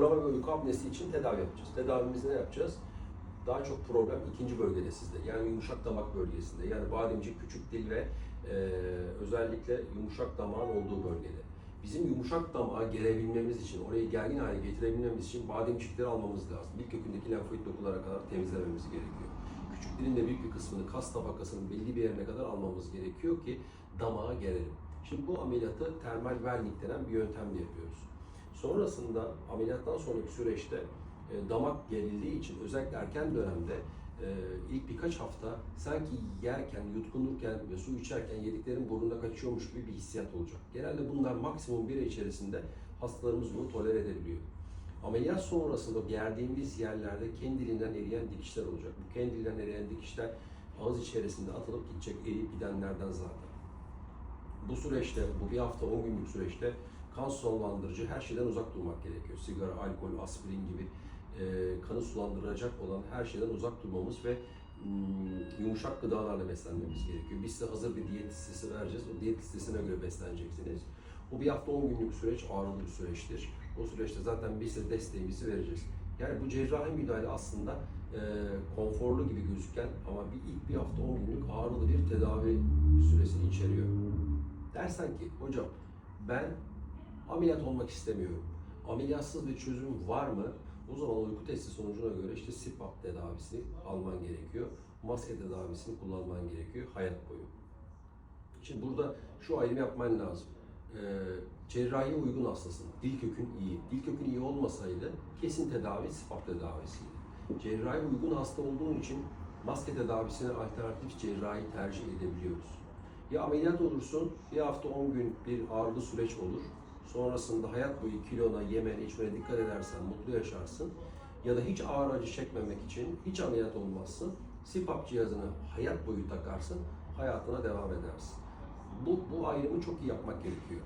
Horlama ve uyku apnesi için tedavi yapacağız. Tedavimizde ne yapacağız? Daha çok problem ikinci bölgede sizde. Yani yumuşak damak bölgesinde. Yani bademcik, küçük dil ve e, özellikle yumuşak damağın olduğu bölgede. Bizim yumuşak damağı gerebilmemiz için, orayı gergin hale getirebilmemiz için bademcikleri almamız lazım. Dil kökündeki lenfoid dokulara kadar temizlememiz gerekiyor. Küçük dilin de büyük bir kısmını, kas tabakasının belli bir yerine kadar almamız gerekiyor ki damağa gelelim. Şimdi bu ameliyatı termal welding denen bir yöntemle yapıyoruz. Sonrasında ameliyattan sonraki süreçte e, damak gerildiği için özellikle erken dönemde e, ilk birkaç hafta sanki yerken, yutkunurken ve su içerken yediklerin burnuna kaçıyormuş gibi bir hissiyat olacak. Genelde bunlar maksimum bir ay içerisinde hastalarımız bunu tolere edebiliyor. Ameliyat sonrasında gerdiğimiz yerlerde kendiliğinden eriyen dikişler olacak. Bu kendiliğinden eriyen dikişler ağız içerisinde atılıp gidecek, eriyip gidenlerden zaten. Bu süreçte, bu bir hafta 10 günlük süreçte kan sulandırıcı her şeyden uzak durmak gerekiyor. Sigara, alkol, aspirin gibi e, kanı sulandıracak olan her şeyden uzak durmamız ve mm, yumuşak gıdalarla beslenmemiz gerekiyor. Biz size hazır bir diyet listesi vereceğiz. O diyet listesine göre besleneceksiniz. Bu bir hafta 10 günlük süreç ağrılı bir süreçtir. O süreçte zaten biz size desteğimizi vereceğiz. Yani bu cerrahi müdahale aslında e, konforlu gibi gözüken ama bir ilk bir hafta 10 günlük ağrılı bir tedavi süresini içeriyor. Dersen ki hocam ben ameliyat olmak istemiyorum. Ameliyatsız bir çözüm var mı? O zaman uyku testi sonucuna göre işte CPAP tedavisini alman gerekiyor. Maske tedavisini kullanman gerekiyor hayat boyu. Şimdi burada şu ayrımı yapman lazım. Ee, cerrahiye uygun hastasın. Dil kökün iyi. Dil kökün iyi olmasaydı kesin tedavi CPAP tedavisiydi. Cerrahi uygun hasta olduğun için maske tedavisine alternatif cerrahi tercih edebiliyoruz. Ya ameliyat olursun, bir hafta 10 gün bir ağrılı süreç olur. Sonrasında hayat boyu kilona, yemene, içmene dikkat edersen mutlu yaşarsın. Ya da hiç ağrı acı çekmemek için hiç ameliyat olmazsın. CPAP cihazını hayat boyu takarsın, hayatına devam edersin. Bu, bu ayrımı çok iyi yapmak gerekiyor.